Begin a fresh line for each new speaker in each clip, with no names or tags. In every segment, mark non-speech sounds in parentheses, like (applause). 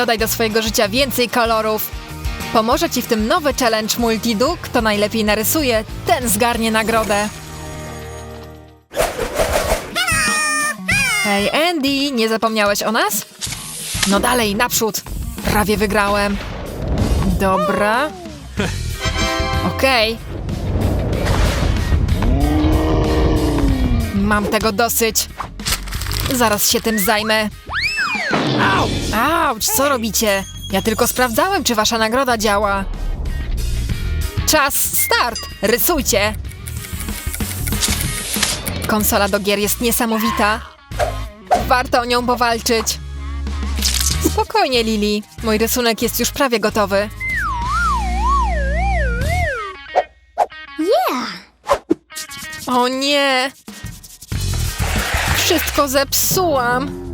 dodaj do swojego życia więcej kolorów. Pomoże ci w tym nowy challenge Multidu. Kto najlepiej narysuje, ten zgarnie nagrodę. Hej Andy, nie zapomniałeś o nas? No dalej, naprzód. Prawie wygrałem. Dobra. Okej. Mam tego dosyć. Zaraz się tym zajmę. Auć, co robicie? Ja tylko sprawdzałem, czy wasza nagroda działa. Czas, start! Rysujcie! Konsola do gier jest niesamowita. Warto o nią powalczyć. Spokojnie, Lili. Mój rysunek jest już prawie gotowy. O nie! Wszystko zepsułam.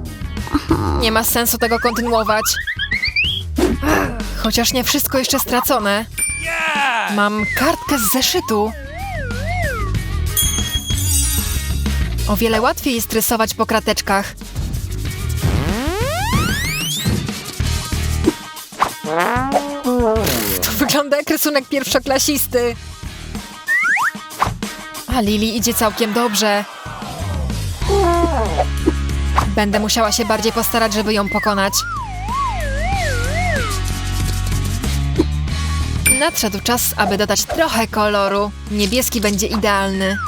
Nie ma sensu tego kontynuować. Chociaż nie wszystko jeszcze stracone. Mam kartkę z zeszytu. O wiele łatwiej jest rysować po krateczkach. To wygląda jak rysunek pierwszoklasisty. A Lili idzie całkiem dobrze. Będę musiała się bardziej postarać, żeby ją pokonać. Nadszedł czas, aby dodać trochę koloru. Niebieski będzie idealny.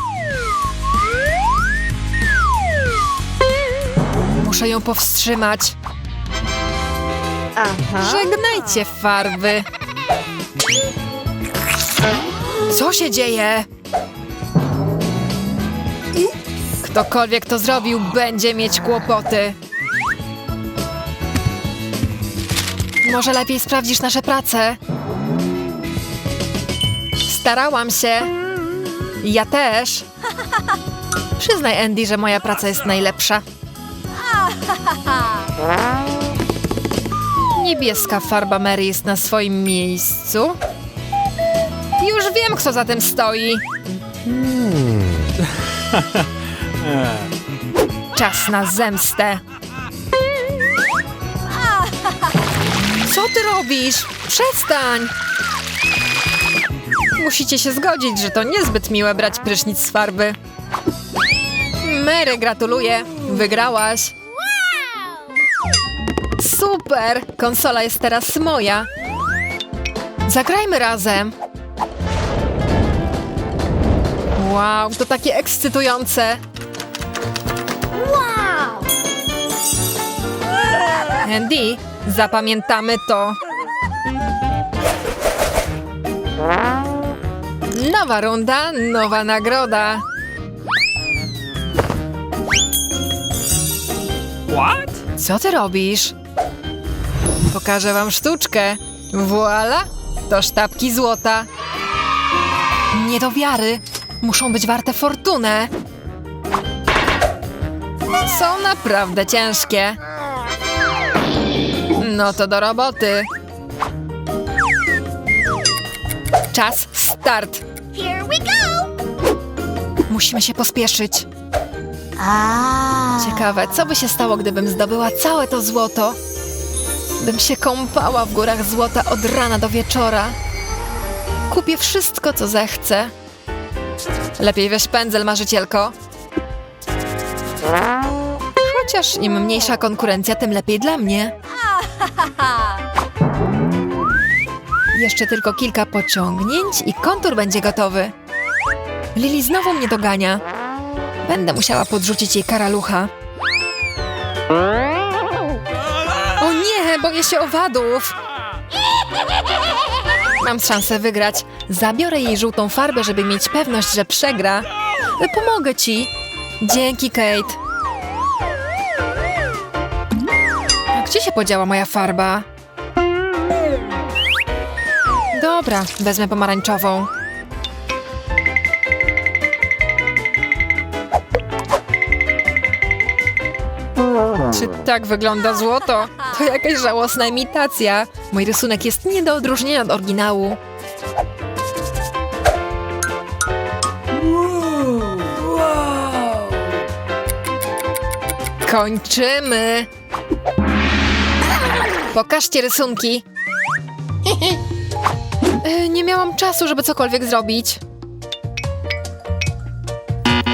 Muszę ją powstrzymać. Żegnajcie farby. Co się dzieje? Ktokolwiek to zrobił, będzie mieć kłopoty. Może lepiej sprawdzisz nasze prace? Starałam się. Ja też. (laughs) Przyznaj, Andy, że moja praca jest najlepsza. Niebieska farba Mary jest na swoim miejscu. Już wiem, kto za tym stoi. (laughs) Czas na zemstę. Co ty robisz? Przestań! Musicie się zgodzić, że to niezbyt miłe brać prysznic z farby. Mary, gratuluję. Wygrałaś. Super! Konsola jest teraz moja. Zagrajmy razem. Wow, to takie ekscytujące. Andy, zapamiętamy to. Nowa runda, nowa nagroda.
What?
Co ty robisz? Pokażę wam sztuczkę. Voila! To sztabki złota. Nie do wiary. Muszą być warte fortunę. Są naprawdę ciężkie. No to do roboty. Czas start.
Here we go!
Musimy się pospieszyć. Ciekawe, co by się stało, gdybym zdobyła całe to złoto? Bym się kąpała w górach złota od rana do wieczora. Kupię wszystko, co zechcę. Lepiej weź pędzel, marzycielko. Chociaż im mniejsza konkurencja, tym lepiej dla mnie. (laughs) Jeszcze tylko kilka pociągnięć i kontur będzie gotowy. Lili znowu mnie dogania. Będę musiała podrzucić jej karalucha. O nie, boję się owadów. Mam szansę wygrać. Zabiorę jej żółtą farbę, żeby mieć pewność, że przegra. Pomogę ci. Dzięki, Kate. Gdzie się podziała moja farba? Dobra, wezmę pomarańczową. Czy tak wygląda złoto? To jakaś żałosna imitacja. Mój rysunek jest nie do odróżnienia od oryginału. Kończymy! Pokażcie rysunki. E, Nie miałam czasu, żeby cokolwiek zrobić.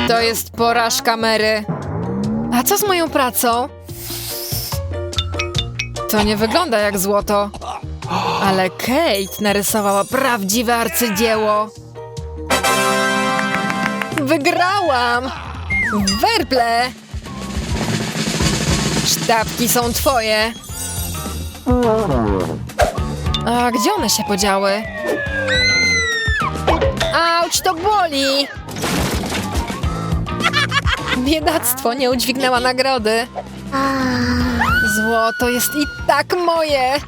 To jest porażka Mary. A co z moją pracą? To nie wygląda jak złoto. Ale Kate narysowała prawdziwe arcydzieło. Wygrałam! Werble! Sztabki są twoje. A gdzie one się podziały? Auć, to boli! Biedactwo, nie udźwignęła nagrody. Złoto jest i tak moje!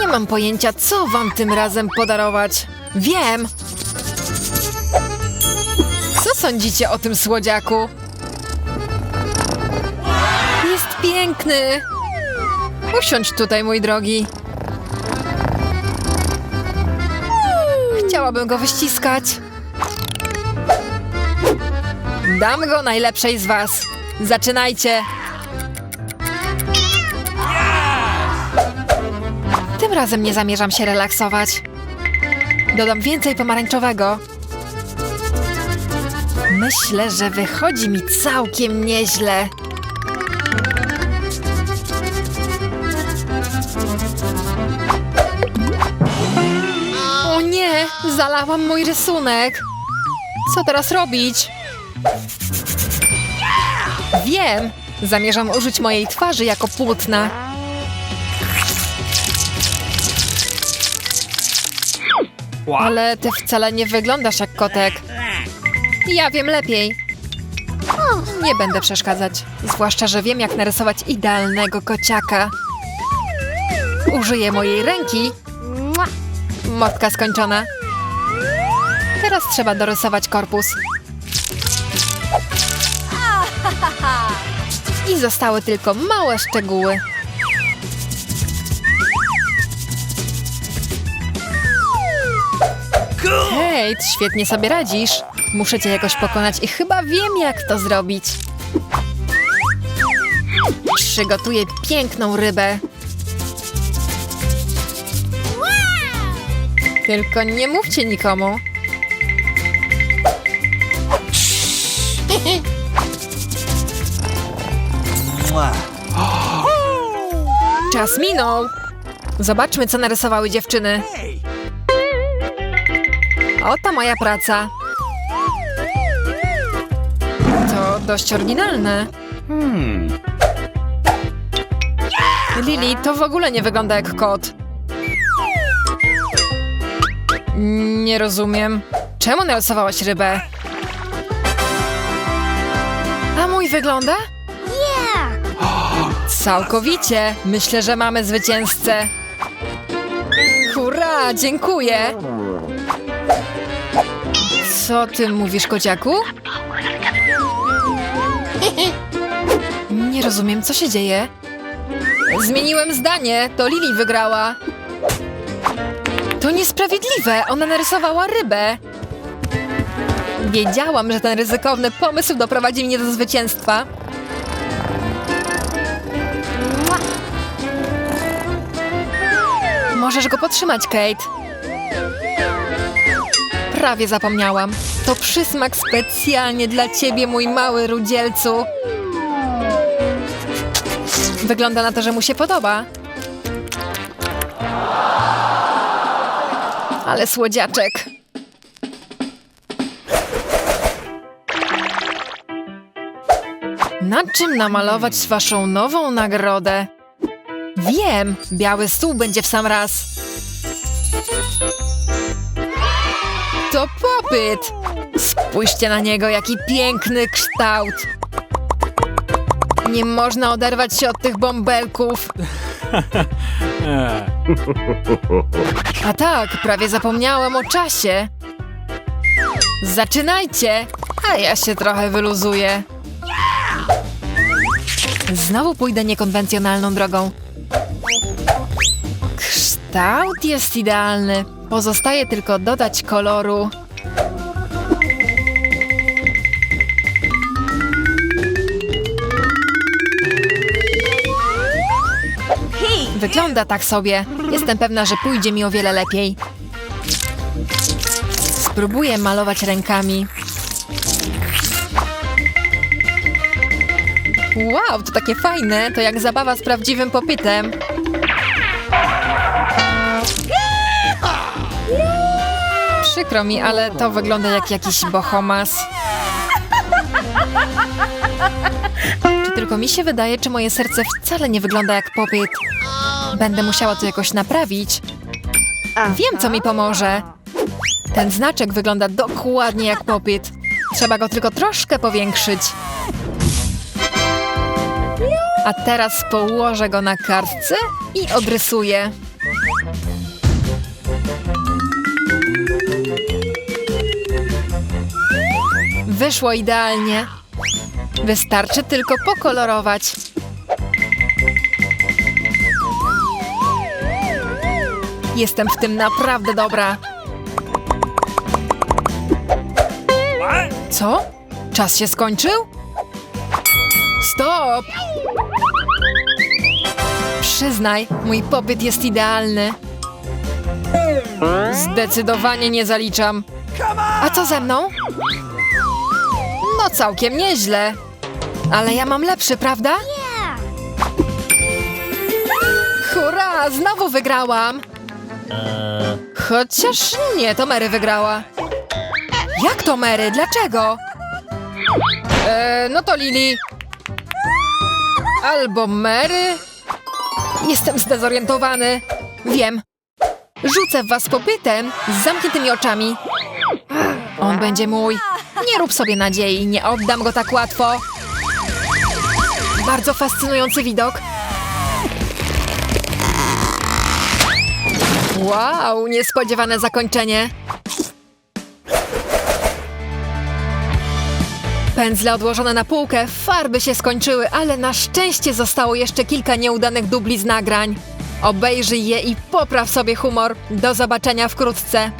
Nie mam pojęcia, co wam tym razem podarować. Wiem! Co sądzicie o tym słodziaku? Jest piękny! Usiądź tutaj, mój drogi. Chciałabym go wyściskać. Dam go najlepszej z was. Zaczynajcie. Tym razem nie zamierzam się relaksować. Dodam więcej pomarańczowego. Myślę, że wychodzi mi całkiem nieźle. Zalałam mój rysunek. Co teraz robić? Wiem, zamierzam użyć mojej twarzy jako płótna. Ale ty wcale nie wyglądasz jak kotek. Ja wiem lepiej. Nie będę przeszkadzać. Zwłaszcza, że wiem, jak narysować idealnego kociaka. Użyję mojej ręki. Motka skończona. Teraz trzeba dorysować korpus. I zostały tylko małe szczegóły. Kate, świetnie sobie radzisz. Muszę cię jakoś pokonać i chyba wiem, jak to zrobić. Przygotuję piękną rybę. Tylko nie mówcie nikomu. Czas minął. Zobaczmy, co narysowały dziewczyny. Oto moja praca. To dość oryginalne. Lili, to w ogóle nie wygląda jak kot. Nie rozumiem. Czemu narysowałaś rybę? A mój wygląda? Całkowicie. Myślę, że mamy zwycięzcę. Hurra, dziękuję. Co ty mówisz, kociaku? Nie rozumiem, co się dzieje. Zmieniłem zdanie, to Lili wygrała. To niesprawiedliwe, ona narysowała rybę. Wiedziałam, że ten ryzykowny pomysł doprowadzi mnie do zwycięstwa. Możesz go podtrzymać, Kate. Prawie zapomniałam. To przysmak specjalnie dla ciebie, mój mały rudzielcu. Wygląda na to, że mu się podoba. Ale słodziaczek. Na czym namalować waszą nową nagrodę? Wiem, biały stół będzie w sam raz. To popyt! Spójrzcie na niego, jaki piękny kształt! Nie można oderwać się od tych bąbelków. A tak, prawie zapomniałem o czasie. Zaczynajcie, a ja się trochę wyluzuję. Znowu pójdę niekonwencjonalną drogą. Kształt jest idealny. Pozostaje tylko dodać koloru. Wygląda tak sobie. Jestem pewna, że pójdzie mi o wiele lepiej. Spróbuję malować rękami. Wow, to takie fajne. To jak zabawa z prawdziwym popytem. Przykro mi, ale to wygląda jak jakiś bohomas. Czy tylko mi się wydaje, czy moje serce wcale nie wygląda jak popyt? Będę musiała to jakoś naprawić. Wiem, co mi pomoże. Ten znaczek wygląda dokładnie jak popyt. Trzeba go tylko troszkę powiększyć. A teraz położę go na kartce i obrysuję. Wyszło idealnie. Wystarczy tylko pokolorować. Jestem w tym naprawdę dobra. Co? Czas się skończył? Stop! Przyznaj, mój popyt jest idealny. Zdecydowanie nie zaliczam. A co ze mną? Całkiem nieźle. Ale ja mam lepszy, prawda? Hurra, znowu wygrałam. Chociaż nie, to Mary wygrała. Jak to Mary? Dlaczego? E, no to Lili. Albo Mary. Jestem zdezorientowany. Wiem. Rzucę was popytem z zamkniętymi oczami. On będzie mój. Nie rób sobie nadziei, nie oddam go tak łatwo. Bardzo fascynujący widok. Wow, niespodziewane zakończenie. Pędzle odłożone na półkę, farby się skończyły, ale na szczęście zostało jeszcze kilka nieudanych dubli z nagrań. Obejrzyj je i popraw sobie humor. Do zobaczenia wkrótce.